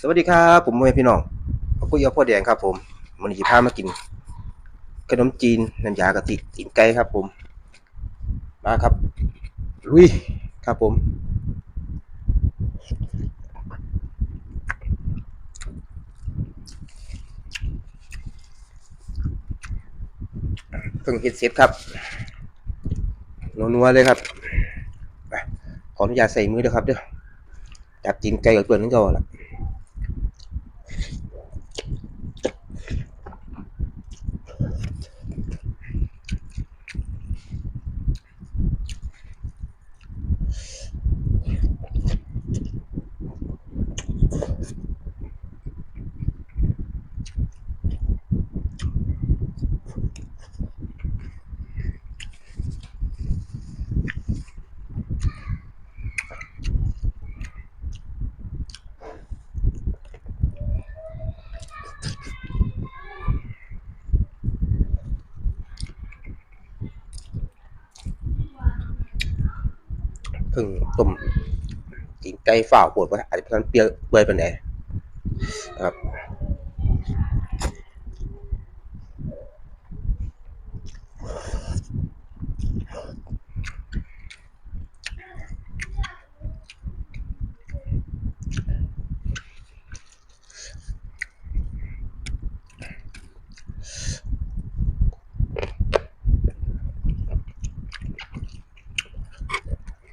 สวัสดีครับผมพ่อแม่พี่น้องพ่อปุ้ยพ่อแดงครับ ผมมันนี้พามากิน ขนมจีนน้ำยากะทิตีนไก่ครับ ผม มาครับลุยครับผมเพิ่งเฮ็ดเสร็จครับนัวๆเลยครับไปขออนุญาตใส่มือด้วยครับเด้อจับตีนไก่กับเปลือกนั่นก็ละ พิ่งต้มกินไก่ฝ้าปวดว่าอาจจะเป็นเปรี้ยวเปื่อยไปไหนครับ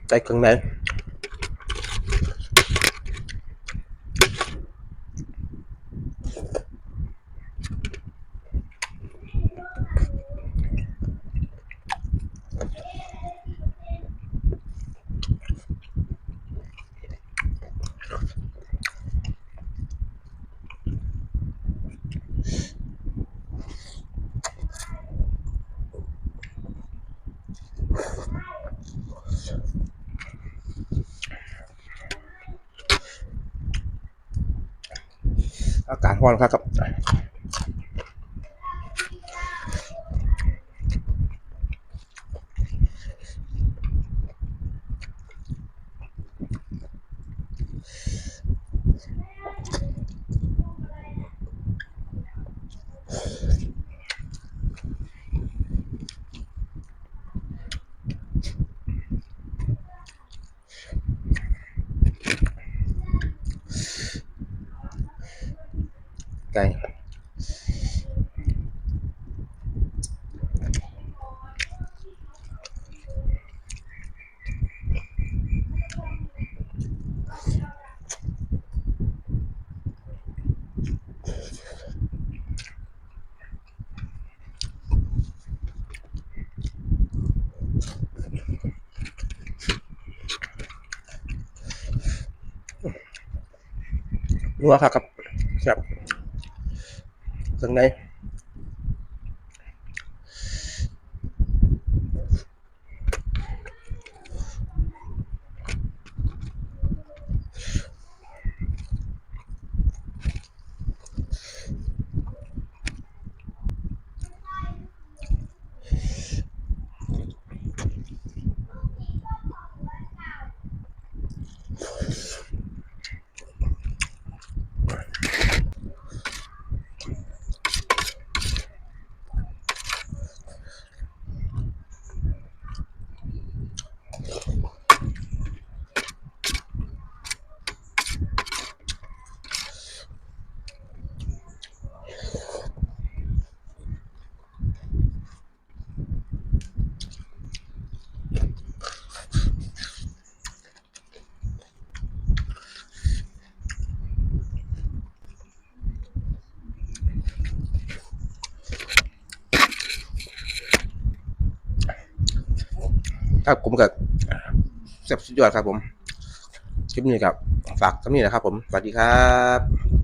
ไก่เอากาศร้อนครับ ไก่นัวครับครับ ครั ครับผมกับแซ่บสุดยอดครับผม คลิปนี้ครับ ฝากทั้งนี้นะครับผม สวัสดีครับ